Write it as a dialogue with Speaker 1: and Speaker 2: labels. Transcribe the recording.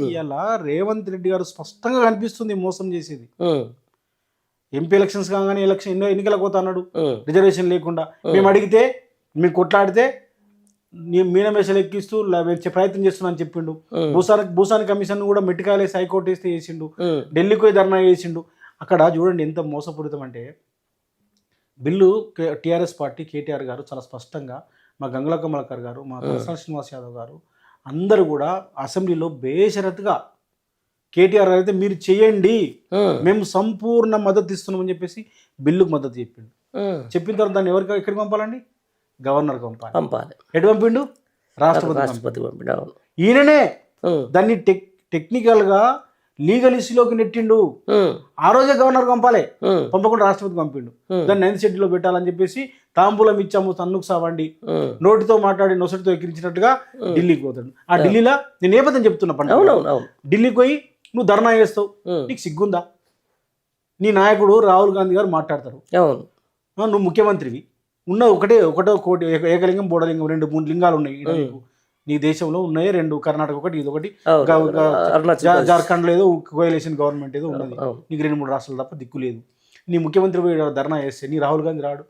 Speaker 1: ఇలా రేవంత్ రెడ్డి గారు స్పష్టంగా కనిపిస్తుంది మోసం చేసేది. ఎంపీ ఎలక్షన్స్ కాగానే ఎలక్షన్ ఎన్నో ఎన్నికలకు పోతా అన్నాడు రిజర్వేషన్ లేకుండా. మేము అడిగితే మేము కొట్లాడితే మీనమేషాలు ఎక్కిస్తూ ప్రయత్నం చేస్తున్నా అని చెప్పిండు.
Speaker 2: ఉమ్,
Speaker 1: భూసాని భూసాని కమిషన్ కూడా మెట్టికాయలేసి హైకోర్టు వేస్తే చేసిండు. ఢిల్లీకి పోయి ధర్నా చేసిండు. అక్కడ చూడండి ఎంత మోసపూరితం అంటే బిల్లు టీఆర్ఎస్ పార్టీ కేటీఆర్ గారు చాలా స్పష్టంగా మా గంగుల కమలాకర్ గారు మా ప్రసన్న శ్రీనివాస్ యాదవ్ గారు అందరూ కూడా అసెంబ్లీలో బేషరతుగా కేటీఆర్ గారు అయితే మీరు చేయండి. మేము సంపూర్ణ మద్దతు ఇస్తున్నామని చెప్పేసి బిల్లుకు మద్దతు చెప్పిండు. చెప్పిన తర్వాత దాన్ని ఎవరికి ఎక్కడికి పంపాలండి? గవర్నర్కి పంపాలి.
Speaker 2: పంపాలి.
Speaker 1: ఎటు పంపిండు? రాష్ట్రపతి పంపిండు.
Speaker 2: రాష్ట్రపతి అవును
Speaker 1: ఈయననే దాన్ని టెక్ టెక్నికల్గా లీగల్ ఇష్యూలోకి నెట్టిండు. ఆ. రోజే గవర్నర్ పంపాలి. పంపకుండా రాష్ట్రపతి పంపిండు. దాన్ని నైన్త్ షెడ్యూల్లో పెట్టాలని చెప్పేసి తాంబూలం ఇచ్చాము తన్నుకు సావండి. నోటితో మాట్లాడి నొసటితో ఎక్కించినట్టుగా ఢిల్లీకి పోతాడు. ఆ ఢిల్లీలో నేను నేపథ్యం చెప్తున్నా పండుగ?
Speaker 2: అవునవును అవును
Speaker 1: ఢిల్లీకి పోయి నువ్వు ధర్నా చేస్తావు. నీకు సిగ్గుందా? నీ నాయకుడు రాహుల్ గాంధీ గారు మాట్లాడతారు. నువ్వు ముఖ్యమంత్రివి. ఉన్న ఒకటే ఒకటో కోటి ఏక- ఏకలింగం బోడలింగం రెండు మూడు లింగాలు ఉన్నాయి. నీ దేశంలో ఉన్నాయి రెండు కర్ణాటక ఒకటి ఇది ఒకటి. జార్ఖండ్ లేదు కోయలేషన్ గవర్నమెంట్ ఏదో ఉన్నది. నీకు రెండు మూడు రాష్ట్రాలు తప్ప దిక్కు లేదు. నీ ముఖ్యమంత్రి పోయి ధర్నా చేస్తే నీ రాహుల్ గాంధీ రాడు.